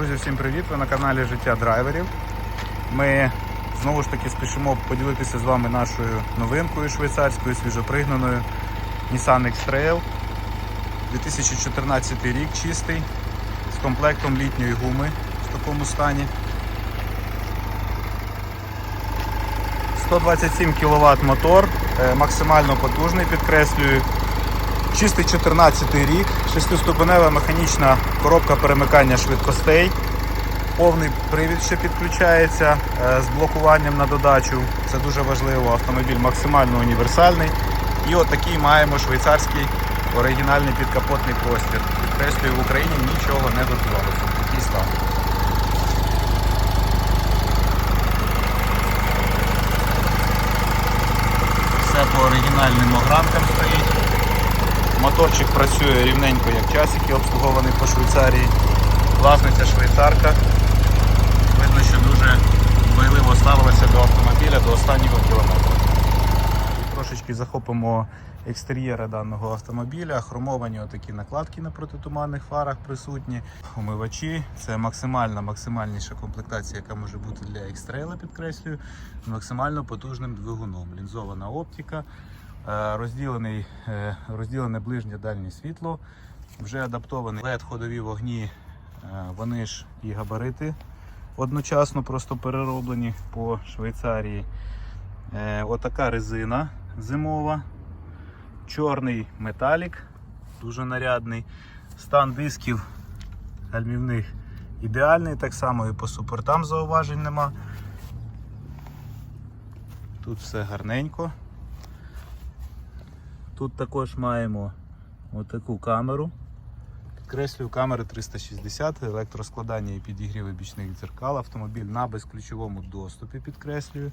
Друзі, всім привіт! Ви на каналі Життя драйверів. Ми знову ж таки спішимо поділитися з вами нашою новинкою швейцарською, свіжопригнаною Nissan X-Trail. 2014 рік чистий, з комплектом літньої гуми в такому стані. 127 кВт мотор, е, максимально потужний, підкреслюю. Чистий 14 рік, шестиступенева механічна коробка перемикання швидкостей, повний привід ще підключається е, з блокуванням на додачу. Це дуже важливо. Автомобіль максимально універсальний. І отакий маємо швейцарський оригінальний підкапотний простір. Підкреслюю, в Україні нічого не додавалося. Такий стан. Все по оригінальним огранкам стоїть. Моторчик працює рівненько, як часики, обслугований по Швейцарії. Власниця швейцарка. Видно, що дуже дбайливо ставилася до автомобіля до останнього кілометра. Трошечки захопимо екстер'єри даного автомобіля. Хромовані отакі накладки на протитуманних фарах присутні. Умивачі. Це максимальна, максимальніша комплектація, яка може бути для екстрейла, підкреслюю, з максимально потужним двигуном. Лінзована оптика. Е, розділений, е, розділене ближнє дальнє світло, вже адаптовані led ходові вогні, е, вони ж і габарити одночасно просто перероблені по Швейцарії. Отака резина зимова, чорний металік, дуже нарядний. Стан дисків гальмівних ідеальний, так само і по супортам зауважень нема. Тут все гарненько. Тут також маємо отаку камеру. Підкреслюю, камери 360, електроскладання і підігріви бічних дзеркал. Автомобіль на безключовому доступі підкреслюю.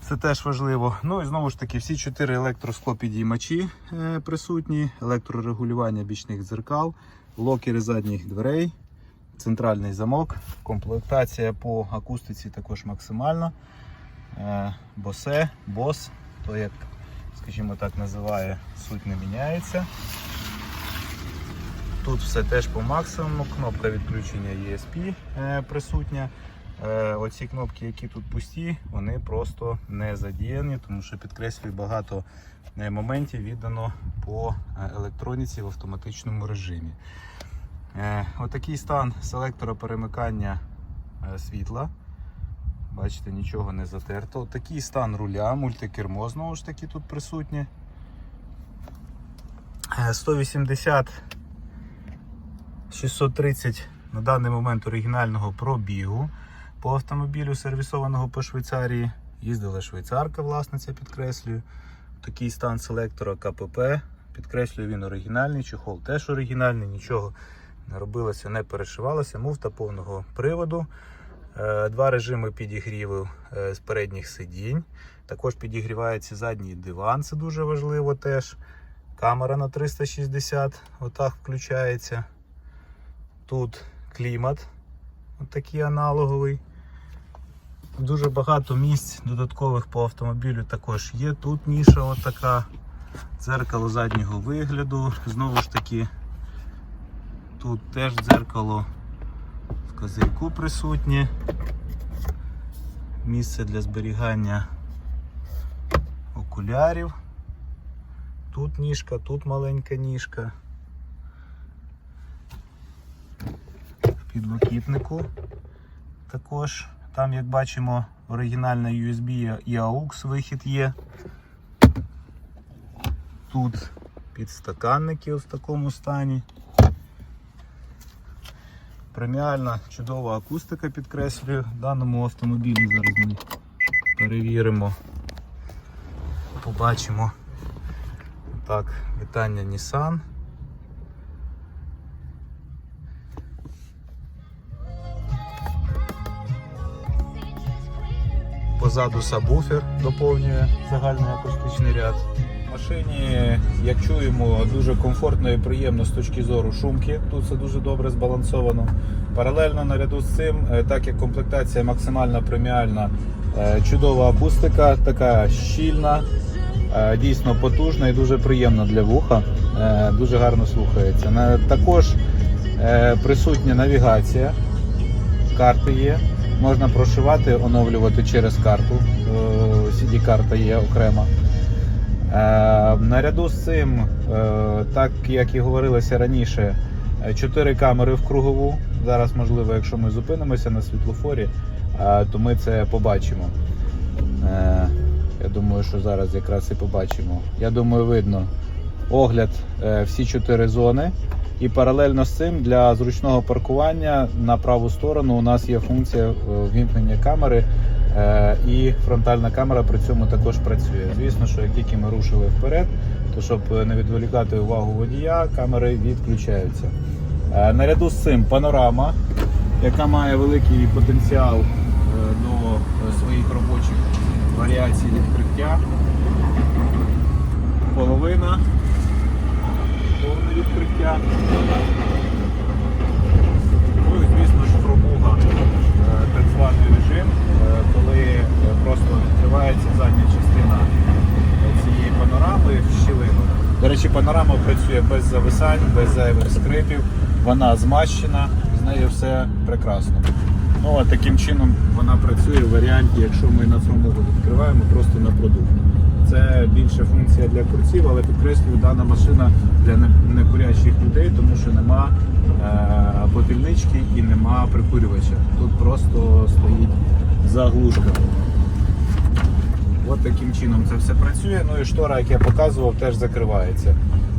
Це теж важливо. Ну і знову ж таки, всі чотири електросклопідіймачі е, присутні, електрорегулювання бічних дзеркал, локери задніх дверей, центральний замок, комплектація по акустиці також максимальна. Е, Босе, бос, то як скажімо так, називає, суть не міняється. Тут все теж по максимуму, кнопка відключення ESP е, присутня. Е, оці кнопки, які тут пусті, вони просто не задіяні, тому що підкреслюю багато е, моментів віддано по електроніці в автоматичному режимі. Отакий стан селектора перемикання світла. Бачите, нічого не затерто. Такий стан руля, мультикермо знову ж таки тут присутнє. Е, 180 630 на даний момент оригінального пробігу по автомобілю, сервісованого по Швейцарії. Їздила швейцарка, власниця, підкреслюю. Такий стан селектора КПП. Підкреслюю, він оригінальний, чехол теж оригінальний, нічого не робилося, не перешивалося. Муфта повного приводу. Е, Два режими підігріву е, з передніх сидінь. Також підігрівається задній диван, це дуже важливо теж. Камера на 360 отак включається. Тут клімат, отакий аналоговий. Дуже багато місць додаткових по автомобілю також є. Тут ніша отака, дзеркало заднього вигляду. Знову ж таки, тут теж дзеркало козирку присутнє. Місце для зберігання окулярів. Тут ніжка, тут маленька ніжка. В підлокітнику також. Там, як бачимо, оригінальна USB і AUX вихід є. Тут підстаканники в такому стані. Преміальна чудова акустика підкреслюю. В даному автомобілі зараз ми перевіримо, побачимо. Так, вітання Nissan. Позаду сабвуфер доповнює загальний акустичний ряд. Машині, як чуємо, дуже комфортно і приємно з точки зору шумки. Тут все дуже добре збалансовано. Паралельно наряду з цим, е, так як комплектація максимально преміальна, е, чудова акустика, така щільна, е, дійсно потужна і дуже приємна для вуха. Дуже гарно слухається. Також Присутня навігація, карти є. Можна прошивати, оновлювати через карту. CD-карта є окрема. Е, Наряду з цим, е, так як і говорилося раніше, е, чотири камери в кругову. Зараз, можливо, якщо ми зупинимося на світлофорі, то ми це побачимо. Я думаю, що зараз якраз і побачимо. Я думаю, видно огляд всі чотири зони. І паралельно з цим для зручного паркування на праву сторону у нас є функція ввімкнення камери, і фронтальна камера при цьому також працює. Звісно, що як тільки ми рушили вперед, то щоб не відволікати увагу водія, камери відключаються. Е, Наряду з цим панорама, яка має великий потенціал е, до е, своїх робочих варіацій відкриття. Половина повне відкриття. Ну і звісно ж промуга, е, режим, е, коли е, просто відкривається задня частина цієї панорами в щілину. До речі, панорама працює без зависань, без зайвих скрипів, вона змащена, з нею все прекрасно. Ну, а таким чином вона працює в варіанті, якщо ми на фромугу відкриваємо просто на продукт. Це більше функція для курців, але підкреслюю, дана машина для не- некурячих людей, тому що нема е, і нема прикурювача. Тут просто стоїть заглушка. От таким чином це все працює. Ну і штора, як я показував, теж закривається.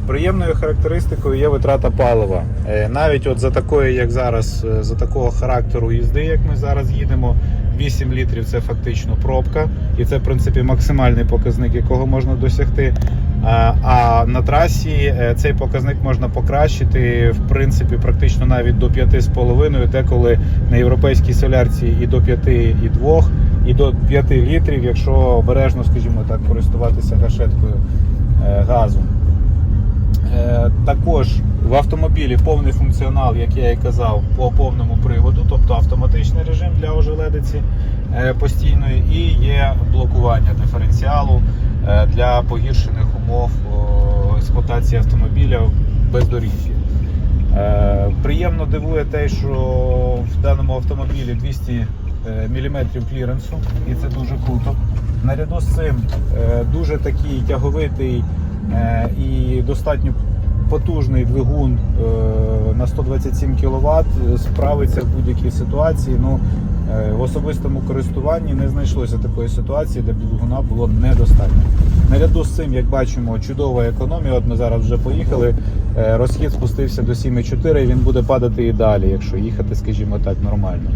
Приємною характеристикою є витрата палива. Е, Навіть от за такої, як зараз, е, за такого характеру їзди, як ми зараз їдемо, 8 літрів це фактично пробка, і це в принципі максимальний показник, якого можна досягти. А, А на трасі е, цей показник можна покращити в принципі практично навіть до 5,5, деколи на європейській солярці і до 5, і 2, і до 5 літрів, якщо обережно, скажімо так, користуватися гашеткою е, газу. Е, Також в автомобілі повний функціонал, як я і казав, по повному приводу, тобто автоматичний режим для ожеледиці е, постійної, і є блокування диференціалу е, для погіршених умов експлуатації автомобіля в бездоріжжі. Е, Приємно дивує те, що в даному автомобілі 200 мм кліренсу, і це дуже круто. Наряду з цим е, дуже такий тяговитий е, і достатньо потужний двигун е, на 127 кВт справиться в будь-якій ситуації. Ну, е, в особистому користуванні не знайшлося такої ситуації, де б двигуна було недостатньо. Наряду з цим, як бачимо, чудова економія. От ми зараз вже поїхали. Е, Розхід спустився до 7,4 і він буде падати і далі, якщо їхати, скажімо так, нормально.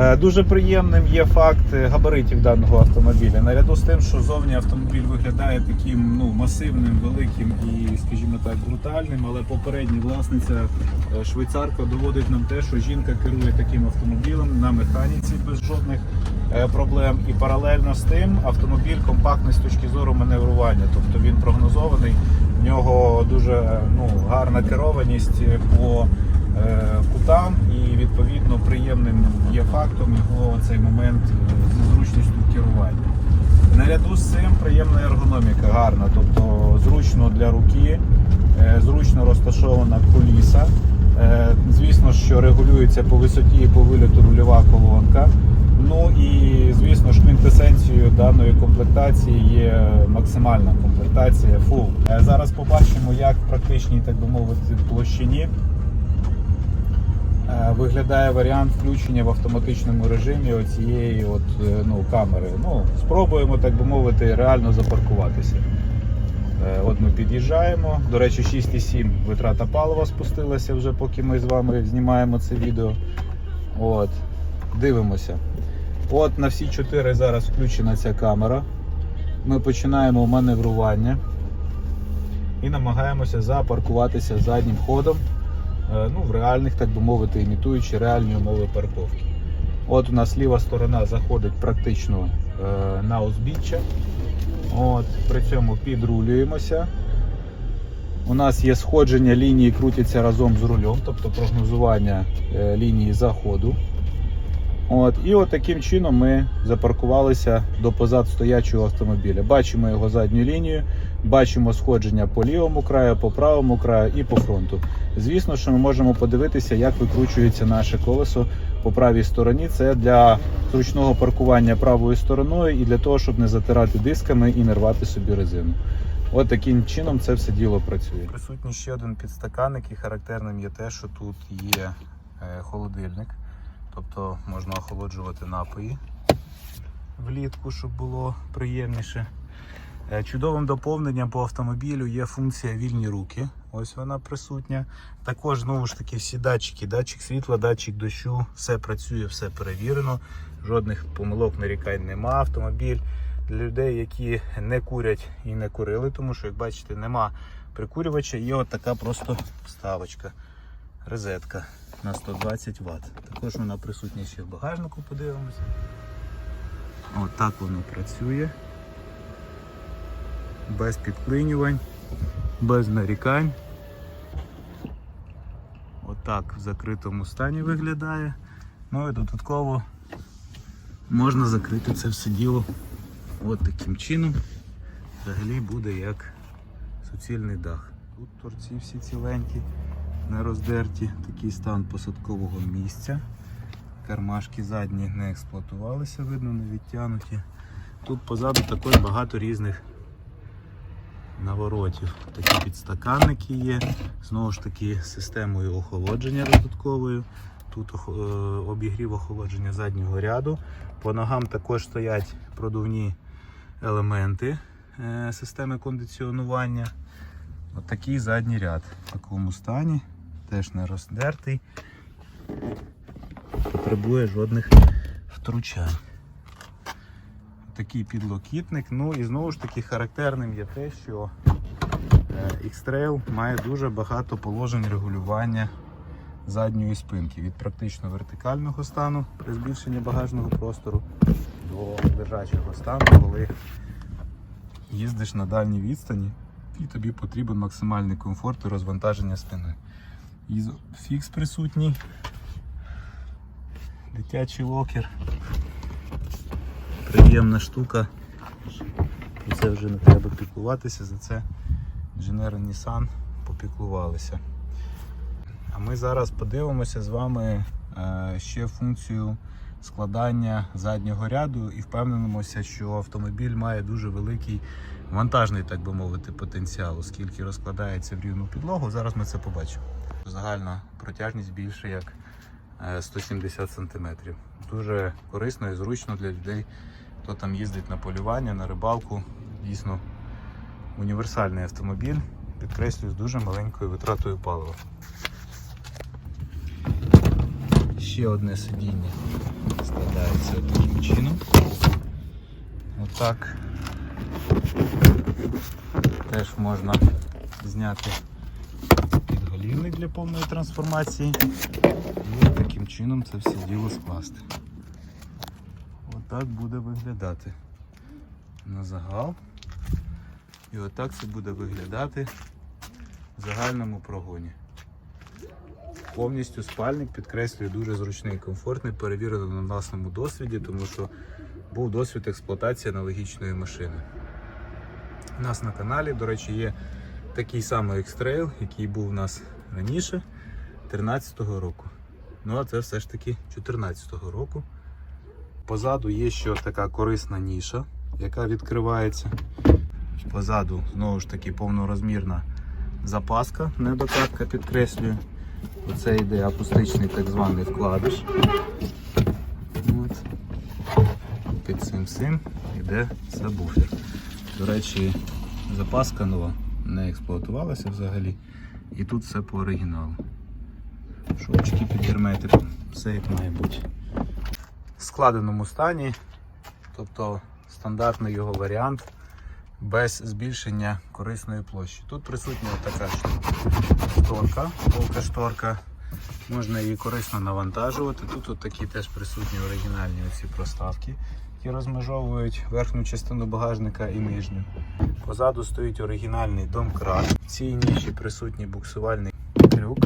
Е, Дуже приємним є факт е, габаритів даного автомобіля. Наряду з тим, що зовні автомобіль виглядає таким ну, масивним, великим і, скажімо так, брутальним, але попередня власниця е, швейцарка доводить нам те, що жінка керує таким автомобілем на механіці без жодних проблем. І паралельно з тим автомобіль компактний з точки зору маневрування, тобто він прогнозований. В нього дуже ну, гарна керованість по кутам і відповідно приємним є фактом його цей момент е, зі зручністю керування. Наряду з цим приємна ергономіка, гарна, тобто зручно для руки, е, зручно розташована куліса. Е, Звісно, що регулюється по висоті і по вильоту рульова колонка. Ну і звісно ж квінтесенцією даної комплектації є максимальна комплектація Full. Е, Зараз побачимо, як в практичній, так би мовити, площині Е, виглядає варіант включення в автоматичному режимі оцієї от, е, ну, камери. Ну, спробуємо, так би мовити, реально запаркуватися. Е, От ми під'їжджаємо. До речі, 6,7 витрата палива спустилася вже, поки ми з вами знімаємо це відео. От, дивимося. От на всі чотири зараз включена ця камера. Ми починаємо маневрування і намагаємося запаркуватися заднім ходом е, ну, в реальних, так би мовити, імітуючи реальні умови парковки. От у нас ліва сторона заходить практично е, на узбіччя. От, при цьому підрулюємося. У нас є сходження лінії, крутяться разом з рулем, тобто прогнозування е, лінії заходу. От, і от таким чином ми запаркувалися до позад стоячого автомобіля. Бачимо його задню лінію, бачимо сходження по лівому краю, по правому краю і по фронту. Звісно, що ми можемо подивитися, як викручується наше колесо по правій стороні. Це для зручного паркування правою стороною і для того, щоб не затирати дисками і не рвати собі резину. От таким чином це все діло працює. Присутній ще один підстаканник, і характерним є те, що тут є е, холодильник, тобто можна охолоджувати напої влітку, щоб було приємніше. Е, Чудовим доповненням по автомобілю є функція вільні руки. Ось вона присутня. Також знову ж таки всі датчики, датчик світла, датчик дощу, все працює, все перевірено. Жодних помилок нарікань нема. Автомобіль для людей, які не курять і не курили, тому що, як бачите, нема прикурювача, є от така просто вставочка, розетка на 120 Вт. Також вона присутня ще в багажнику, подивимося. От воно працює без підклинювань, без нарікань. Отак в закритому стані виглядає. Ну і додатково можна закрити це все діло от таким чином. Взагалі буде як суцільний дах. Тут торці всі ціленькі, не роздерті, такий стан посадкового місця. Кармашки задні не експлуатувалися, видно, не відтянуті. Тут позаду також багато різних наворотів. Такі підстаканники є. Знову ж таки системою охолодження додатковою. Тут е, обігрів охолодження заднього ряду. По ногам також стоять продувні елементи е, системи кондиціонування. От задній ряд в такому стані, теж не роздертий, не потребує жодних втручань. Такий підлокітник. Ну і знову ж таки характерним є те, що е, X-Trail має дуже багато положень регулювання задньої спинки від практично вертикального стану при збільшенні багажного простору до лежачого стану, коли їздиш на дальній відстані і тобі потрібен максимальний комфорт і розвантаження спини. Фікс присутній, дитячий локер. Приємна штука. Про це вже не треба піклуватися, за це інженери Nissan попіклувалися. А ми зараз подивимося з вами е, ще функцію складання заднього ряду і впевнимося, що автомобіль має дуже великий вантажний, так би мовити, потенціал, оскільки розкладається в рівну підлогу. Зараз ми це побачимо. Загальна протяжність більше як е, 170 см. Дуже корисно і зручно для людей, хто там їздить на полювання, на рибалку. Дійсно універсальний автомобіль, підкреслюю, з дуже маленькою витратою палива. Ще одне сидіння складається таким чином. Отак. Теж можна зняти підголівник для повної трансформації і таким чином це все діло скласти. Отак буде виглядати на загал. І отак це буде виглядати в загальному прогоні. Повністю спальник підкреслює дуже зручний і комфортний, перевірено на власному досвіді, тому що був досвід експлуатації аналогічної машини. У нас на каналі, до речі, є такий самий X-Trail, який був у нас раніше, 13-го року. Ну а це все ж таки 14-го року. Позаду є ще така корисна ніша, яка відкривається. Позаду знову ж таки повнорозмірна запаска, недокатка підкреслює. Оце йде акустичний так званий вкладиш. От. Під цим всім йде сабвуфер. До речі, запаска нова не експлуатувалася взагалі. І тут все по оригіналу. Шовчики під герметиком, все як має бути. В складеному стані, тобто стандартний його варіант без збільшення корисної площі. Тут присутня така шторка, полка шторка. Можна її корисно навантажувати. Тут от такі теж присутні оригінальні оці проставки, які розмежовують верхню частину багажника і нижню. Позаду стоїть оригінальний домкрат. В цій ніші присутній буксувальний крюк.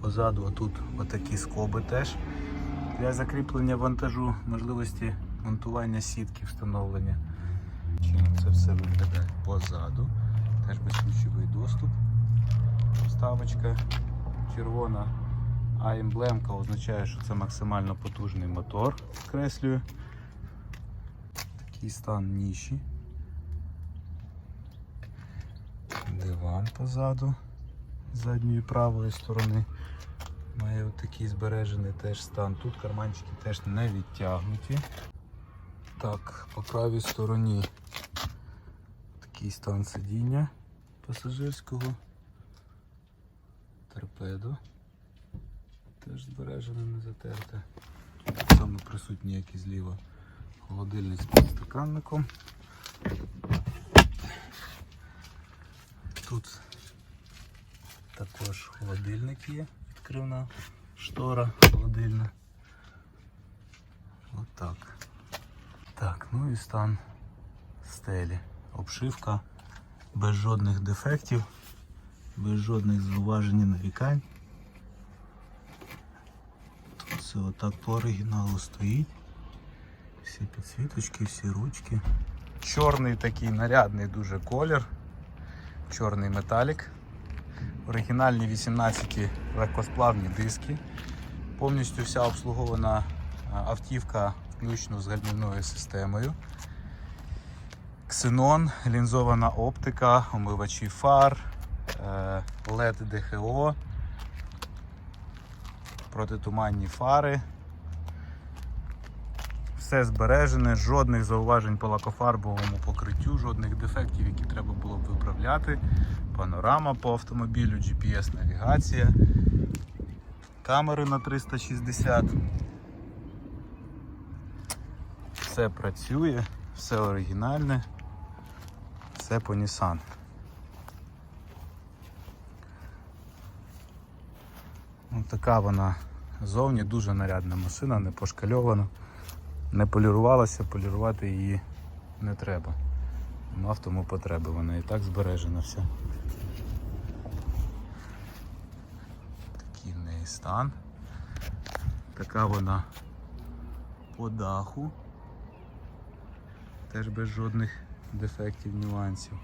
Позаду отут отакі скоби теж. Для закріплення вантажу, можливості монтування сітки, встановлення. Чином це все виглядає позаду. Теж безключовий доступ. Вставочка червона, а емблемка означає, що це максимально потужний мотор, скреслюю. Такий стан ніші. Диван позаду з задньої правої сторони. Має отакий збережений теж стан. Тут карманчики теж не відтягнуті. Так, по правій стороні такий стан сидіння пасажирського. Торпедо. Теж збережене, не затерте. Само присутні, як і зліва. Холодильник з підстаканником. Тут також холодильник є, відкривна штора холодильна. Отак. Так, ну і стан стелі. Обшивка без жодних дефектів, без жодних зауважень і нарікань. Тут все отак по оригіналу стоїть. Всі підсвіточки, всі ручки. Чорний такий нарядний дуже колір. Чорний металік. Оригінальні 18 легкосплавні диски. Повністю вся обслугована автівка включно з гальмівною системою. Ксенон, лінзована оптика, омивачі фар, е, LED ДХО, протитуманні фари. Все збережене, жодних зауважень по лакофарбовому покриттю, жодних дефектів, які треба було б виправляти. Панорама по автомобілю, GPS-навігація, камери на 360. Все працює, все оригінальне, все по Nissan. Така вона зовні дуже нарядна машина, не пошкальована, не полірувалася, полірувати її не треба. Нема в тому потреби, вона і так збережена вся. Такий в неї стан. Така вона по даху. Теж без жодних дефектів, нюансів.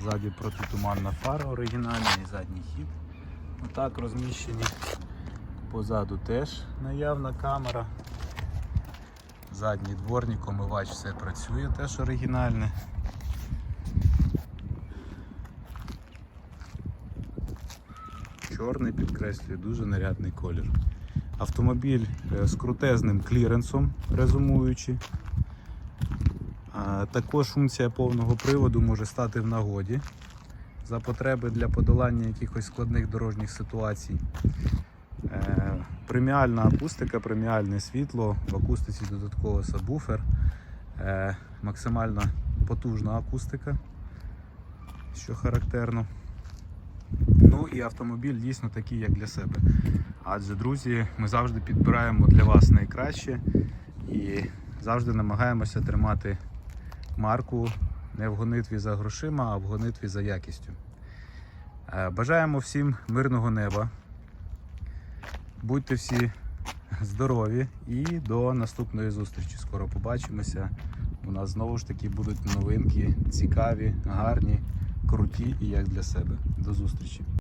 Ззаді протитуманна фара оригінальна і задній хід. Отак розміщені. Позаду теж наявна камера. Задній дворник, омивач, все працює, теж оригінальне. Чорний підкреслює дуже нарядний колір. Автомобіль е, з крутезним кліренсом, резумуючи. Також функція повного приводу може стати в нагоді за потреби для подолання якихось складних дорожніх ситуацій. Е, Преміальна акустика, преміальне світло, в акустиці додатково сабвуфер, е, максимально потужна акустика, що характерно. Ну і автомобіль дійсно такий, як для себе. Адже, друзі, ми завжди підбираємо для вас найкраще і завжди намагаємося тримати марку не в гонитві за грошима, а в гонитві за якістю. Е, Бажаємо всім мирного неба. Будьте всі здорові і до наступної зустрічі. Скоро побачимося. У нас знову ж таки будуть новинки цікаві, гарні, круті і як для себе. До зустрічі!